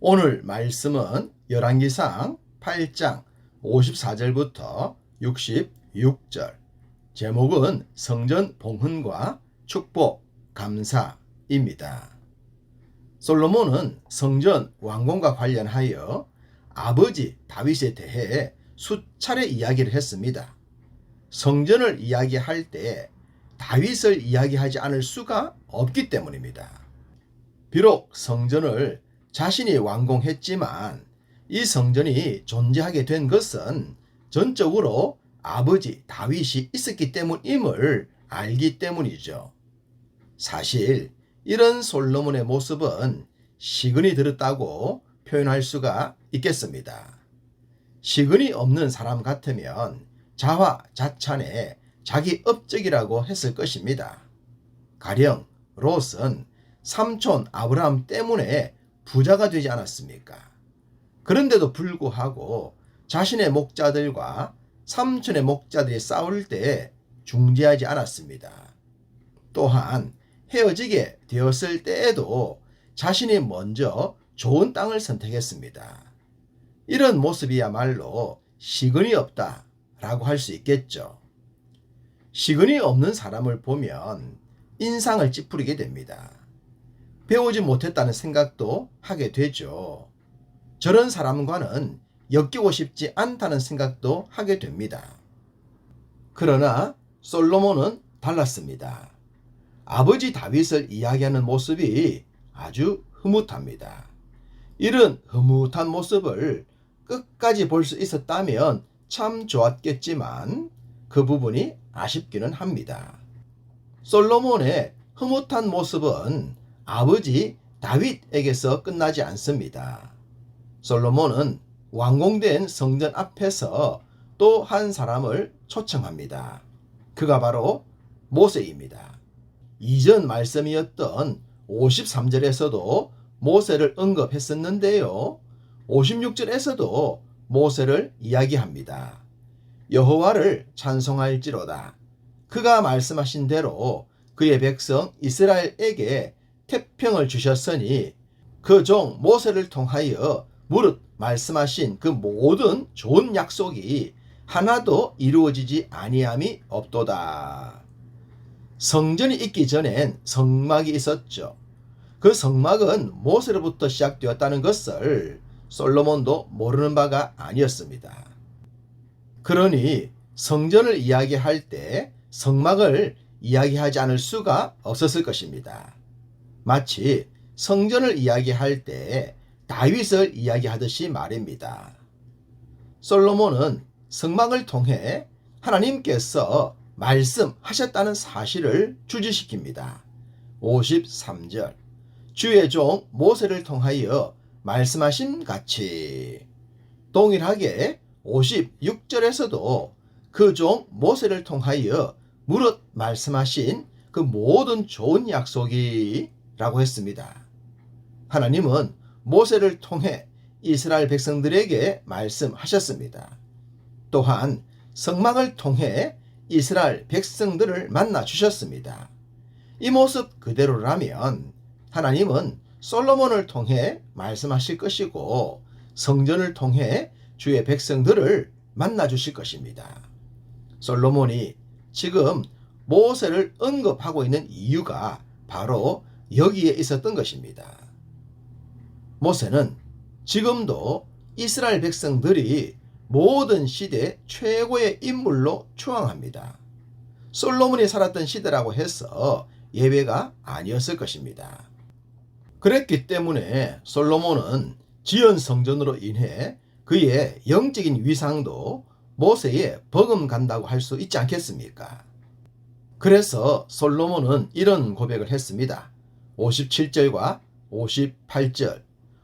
오늘 말씀은 열왕기상 8장 54절부터 66절. 제목은 성전 봉헌과 축복, 감사입니다. 솔로몬은 성전 완공과 관련하여 아버지 다윗에 대해 수차례 이야기를 했습니다. 성전을 이야기할 때 다윗을 이야기하지 않을 수가 없기 때문입니다. 비록 성전을 자신이 완공했지만 이 성전이 존재하게 된 것은 전적으로 아버지 다윗이 있었기 때문임을 알기 때문이죠. 사실 이런 솔로몬의 모습은 시근이 들었다고 표현할 수가 있겠습니다. 시근이 없는 사람 같으면 자화 자찬에 자기 업적이라고 했을 것입니다. 가령 롯은 삼촌 아브라함 때문에 부자가 되지 않았습니까? 그런데도 불구하고 자신의 목자들과 삼촌의 목자들이 싸울 때 중재하지 않았습니다. 또한 헤어지게 되었을 때에도 자신이 먼저 좋은 땅을 선택했습니다. 이런 모습이야말로 시근이 없다 라고 할 수 있겠죠. 시근이 없는 사람을 보면 인상을 찌푸리게 됩니다. 배우지 못했다는 생각도 하게 되죠. 저런 사람과는 엮이고 싶지 않다는 생각도 하게 됩니다. 그러나 솔로몬은 달랐습니다. 아버지 다윗을 이야기하는 모습이 아주 흐뭇합니다. 이런 흐뭇한 모습을 끝까지 볼 수 있었다면 참 좋았겠지만 그 부분이 아쉽기는 합니다. 솔로몬의 흐뭇한 모습은 아버지 다윗에게서 끝나지 않습니다. 솔로몬은 완공된 성전 앞에서 또 한 사람을 초청합니다. 그가 바로 모세입니다. 이전 말씀이었던 53절에서도 모세를 언급했었는데요. 56절에서도 모세를 이야기합니다. 여호와를 찬송할지로다. 그가 말씀하신 대로 그의 백성 이스라엘에게 태평을 주셨으니 그 종 모세를 통하여 무릇 말씀하신 그 모든 좋은 약속이 하나도 이루어지지 아니함이 없도다. 성전이 있기 전엔 성막이 있었죠. 그 성막은 모세로부터 시작되었다는 것을 솔로몬도 모르는 바가 아니었습니다. 그러니 성전을 이야기할 때 성막을 이야기하지 않을 수가 없었을 것입니다. 마치 성전을 이야기할 때 다윗을 이야기하듯이 말입니다. 솔로몬은 성막을 통해 하나님께서 말씀하셨다는 사실을 주지시킵니다. 53절 주의 종 모세를 통하여 말씀하신 같이 동일하게 56절에서도 그 종 모세를 통하여 무릇 말씀하신 그 모든 좋은 약속이 라고 했습니다. 하나님은 모세를 통해 이스라엘 백성들에게 말씀하셨습니다. 또한 성막을 통해 이스라엘 백성들을 만나 주셨습니다. 이 모습 그대로라면 하나님은 솔로몬을 통해 말씀하실 것이고 성전을 통해 주의 백성들을 만나 주실 것입니다. 솔로몬이 지금 모세를 언급하고 있는 이유가 바로 여기에 있었던 것입니다. 모세는 지금도 이스라엘 백성들이 모든 시대 최고의 인물로 추앙합니다. 솔로몬이 살았던 시대라고 해서 예외가 아니었을 것입니다. 그랬기 때문에 솔로몬은 지연 성전으로 인해 그의 영적인 위상도 모세에 버금간다고 할 수 있지 않겠습니까? 그래서 솔로몬은 이런 고백을 했습니다. 57절과 58절.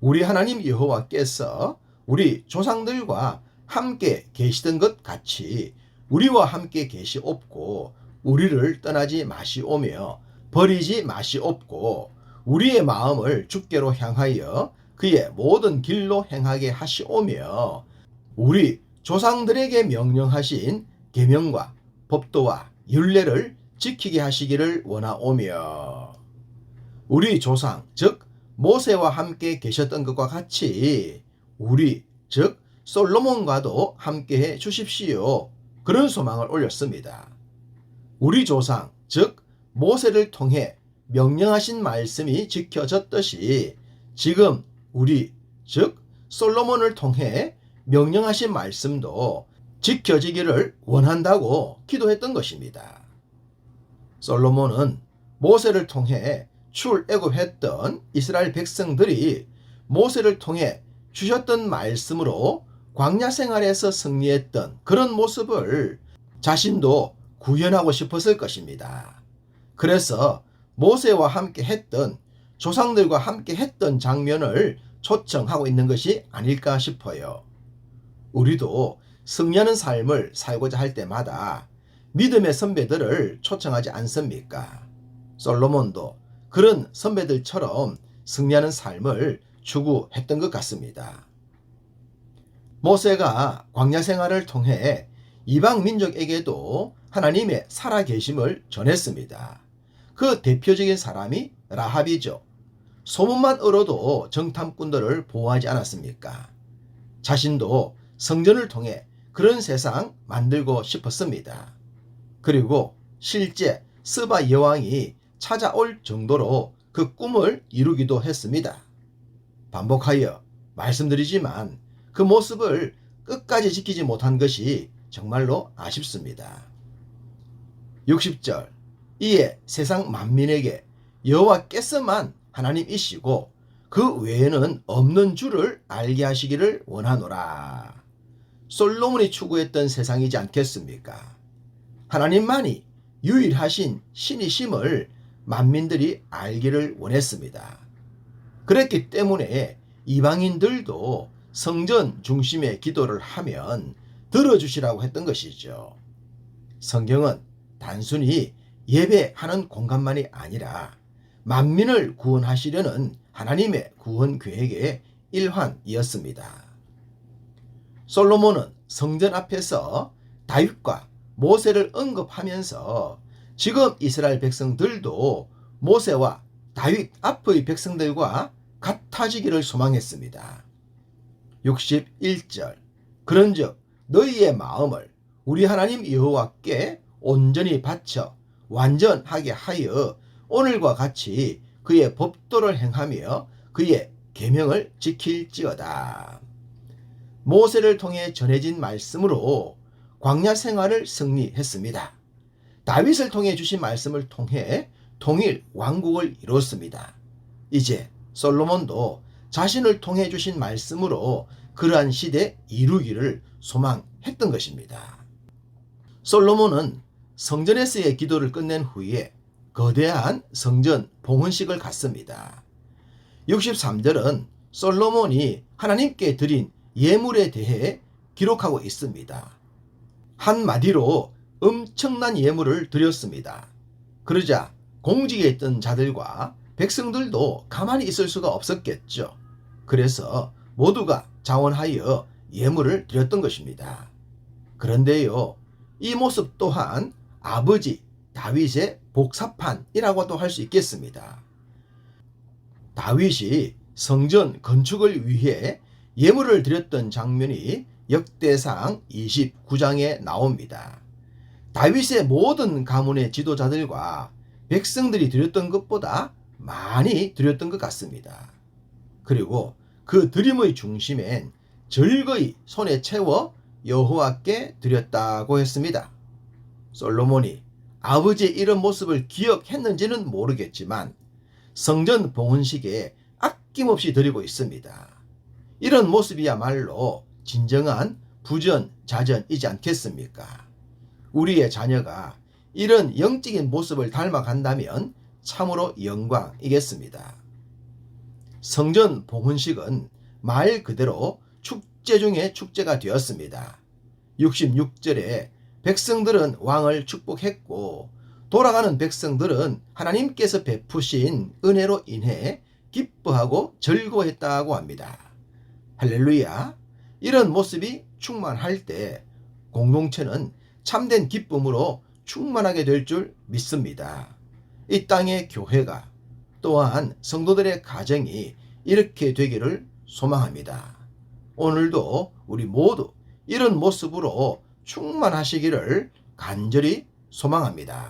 우리 하나님 여호와께서 우리 조상들과 함께 계시던 것 같이 우리와 함께 계시옵고 우리를 떠나지 마시오며 버리지 마시옵고 우리의 마음을 주께로 향하여 그의 모든 길로 행하게 하시오며 우리 조상들에게 명령하신 계명과 법도와 율례를 지키게 하시기를 원하오며 우리 조상 즉 모세와 함께 계셨던 것과 같이 우리 즉 솔로몬과도 함께 해 주십시오. 그런 소망을 올렸습니다. 우리 조상 즉 모세를 통해 명령하신 말씀이 지켜졌듯이 지금 우리 즉 솔로몬을 통해 명령하신 말씀도 지켜지기를 원한다고 기도했던 것입니다. 솔로몬은 모세를 통해 출애굽했던 이스라엘 백성들이 모세를 통해 주셨던 말씀으로 광야 생활에서 승리했던 그런 모습을 자신도 구현하고 싶었을 것입니다. 그래서 모세와 함께 했던 조상들과 함께 했던 장면을 초청하고 있는 것이 아닐까 싶어요. 우리도 승리하는 삶을 살고자 할 때마다 믿음의 선배들을 초청하지 않습니까? 솔로몬도 그런 선배들처럼 승리하는 삶을 추구했던 것 같습니다. 모세가 광야 생활을 통해 이방 민족에게도 하나님의 살아계심을 전했습니다. 그 대표적인 사람이 라합이죠. 소문만 얻어도 정탐꾼들을 보호하지 않았습니까? 자신도 성전을 통해 그런 세상 만들고 싶었습니다. 그리고 실제 스바 여왕이 찾아올 정도로 그 꿈을 이루기도 했습니다. 반복하여 말씀드리지만 그 모습을 끝까지 지키지 못한 것이 정말로 아쉽습니다. 60절 이에 세상 만민에게 여호와께서만 하나님이시고 그 외에는 없는 줄을 알게 하시기를 원하노라. 솔로몬이 추구했던 세상이지 않겠습니까? 하나님만이 유일하신 신이심을 만민들이 알기를 원했습니다. 그랬기 때문에 이방인들도 성전 중심의 기도를 하면 들어주시라고 했던 것이죠. 성경은 단순히 예배하는 공간만이 아니라 만민을 구원하시려는 하나님의 구원 계획의 일환이었습니다. 솔로몬은 성전 앞에서 다윗과 모세를 언급하면서 지금 이스라엘 백성들도 모세와 다윗 앞의 백성들과 같아지기를 소망했습니다. 61절 그런즉 너희의 마음을 우리 하나님 여호와께 온전히 바쳐 완전하게 하여 오늘과 같이 그의 법도를 행하며 그의 계명을 지킬지어다. 모세를 통해 전해진 말씀으로 광야 생활을 승리했습니다. 다윗을 통해 주신 말씀을 통해 통일 왕국을 이뤘습니다. 이제 솔로몬도 자신을 통해 주신 말씀으로 그러한 시대 이루기를 소망했던 것입니다. 솔로몬은 성전에서의 기도를 끝낸 후에 거대한 성전 봉헌식을 갖습니다. 63절은 솔로몬이 하나님께 드린 예물에 대해 기록하고 있습니다. 한마디로 엄청난 예물을 드렸습니다. 그러자 공직에 있던 자들과 백성들도 가만히 있을 수가 없었겠죠. 그래서 모두가 자원하여 예물을 드렸던 것입니다. 그런데요, 이 모습 또한 아버지 다윗의 복사판이라고도 할 수 있겠습니다. 다윗이 성전 건축을 위해 예물을 드렸던 장면이 역대상 29장에 나옵니다. 다윗의 모든 가문의 지도자들과 백성들이 드렸던 것보다 많이 드렸던 것 같습니다. 그리고 그 드림의 중심엔 즐거이 손에 채워 여호와께 드렸다고 했습니다. 솔로몬이 아버지의 이런 모습을 기억했는지는 모르겠지만 성전 봉헌식에 아낌없이 드리고 있습니다. 이런 모습이야말로 진정한 부전 자전이지 않겠습니까? 우리의 자녀가 이런 영적인 모습을 닮아간다면 참으로 영광이겠습니다. 성전 봉헌식은 말 그대로 축제 중에 축제가 되었습니다. 66절에 백성들은 왕을 축복했고 돌아가는 백성들은 하나님께서 베푸신 은혜로 인해 기뻐하고 즐거워했다고 합니다. 할렐루야. 이런 모습이 충만할 때 공동체는 참된 기쁨으로 충만하게 될 줄 믿습니다. 이 땅의 교회가 또한 성도들의 가정이 이렇게 되기를 소망합니다. 오늘도 우리 모두 이런 모습으로 충만하시기를 간절히 소망합니다.